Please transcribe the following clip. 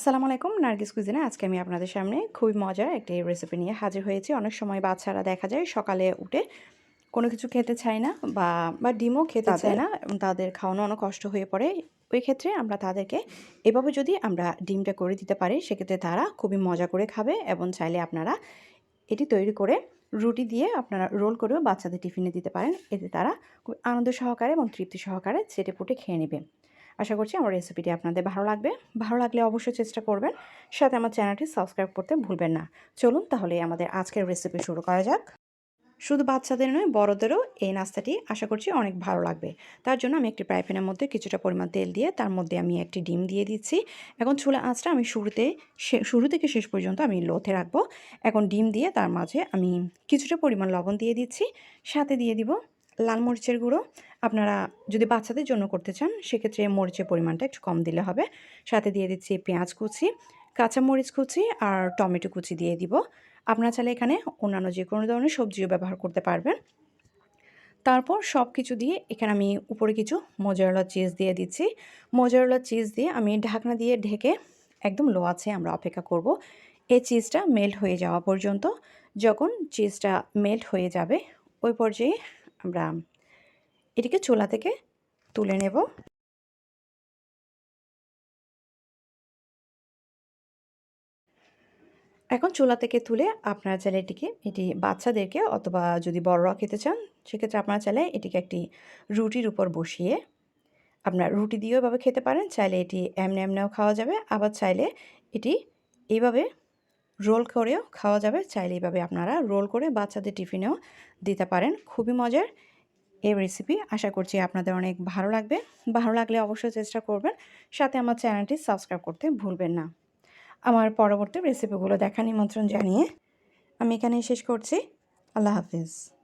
আসসালামু আলাইকুম নার্গিস কুজিনে আজকে আমি আপনাদের সামনে খুবই মজার একটি রেসিপি নিয়ে হাজির হয়েছি। অনেক সময় বাচ্চারা দেখা যায় সকালে উঠে কোনো কিছু খেতে চায় না বা বা ডিমও খেতে চায় না এবং তাদের খাওয়ানো অনেক কষ্ট হয়ে পড়ে। ওই ক্ষেত্রে আমরা তাদেরকে এভাবে যদি আমরা ডিমটা করে দিতে পারি সেক্ষেত্রে তারা খুবই মজা করে খাবে এবং চাইলে আপনারা এটি তৈরি করে রুটি দিয়ে আপনারা রোল করেও বাচ্চাদের টিফিনে দিতে পারেন। এতে তারা খুব আনন্দ সহকারে এবং তৃপ্তি সহকারে চেটে পুটে খেয়ে নেবে। আশা করছি আমার রেসিপিটি আপনাদের ভালো লাগবে। ভালো লাগলে অবশ্যই চেষ্টা করবেন। সাথে আমার চ্যানেলটি সাবস্ক্রাইব করতে ভুলবেন না। চলুন তাহলে আমাদের আজকের রেসিপি শুরু করা যাক। শুধু বাচ্চাদের নয়, বড়দেরও এই নাস্তাটি আশা করছি অনেক ভালো লাগবে। তার জন্য আমি একটি প্রাইপ্যানের মধ্যে কিছুটা পরিমাণ তেল দিয়ে তার মধ্যে আমি একটি ডিম দিয়ে দিচ্ছি। এখন চুলা আঁচটা আমি শুরুতে শুরু থেকে শেষ পর্যন্ত আমি লোথে রাখব। এখন ডিম দিয়ে তার মাঝে আমি কিছুটা পরিমাণ লবণ দিয়ে দিচ্ছি। সাথে দিয়ে দিব লাল মরিচের গুঁড়ো। আপনারা যদি বাচ্চাদের জন্য করতে চান, সেক্ষেত্রে মরিচের পরিমাণটা একটু কম দিলে হবে। সাথে দিয়ে দিচ্ছি পেঁয়াজ কুচি কাঁচা মরিচ কুচি আর টমেটো কুচি দিয়ে দিব। আপনারা চাইলে এখানে অন্যান্য যে কোনো ধরনের সবজিও ব্যবহার করতে পারবেন। তারপর সব কিছু দিয়ে এখানে আমি উপরে কিছু মোজারলা চিজ দিয়ে দিচ্ছি। মোজারলা চিজ দিয়ে আমি ঢাকনা দিয়ে ঢেকে একদম লো আছে আমরা অপেক্ষা করব। এই চিজটা মেল্ট হয়ে যাওয়া পর্যন্ত, যখন চিজটা মেল্ট হয়ে যাবে, ওই পর্যায়ে আমরা এটিকে চুলা থেকে তুলে নেব। এখন চুলা থেকে তুলে আপনারা চাইলে এটিকে, এটি বাচ্চাদেরকে অথবা যদি বড়রা খেতে চান, সেক্ষেত্রে আপনারা চাইলে এটিকে একটি রুটির উপর বসিয়ে আপনার রুটি দিয়েও এভাবে খেতে পারেন। চাইলে এটি এমনি এমনিও খাওয়া যাবে। আবার চাইলে এটি এইভাবে রোল করেও খাওয়া যাবে। চাইলে এইভাবে আপনারা রোল করে বাচ্চাদের টিফিনেও দিতে পারেন। খুবই মজার এই রেসিপি আশা করছি আপনাদের অনেক ভালো লাগবে। ভালো লাগলে অবশ্যই চেষ্টা করবেন। সাথে আমার চ্যানেলটি সাবস্ক্রাইব করতে ভুলবেন না। আমার পরবর্তী রেসিপিগুলো দেখা নিমন্ত্রণ জানিয়ে আমি এখানে শেষ করছি। আল্লাহ হাফিজ।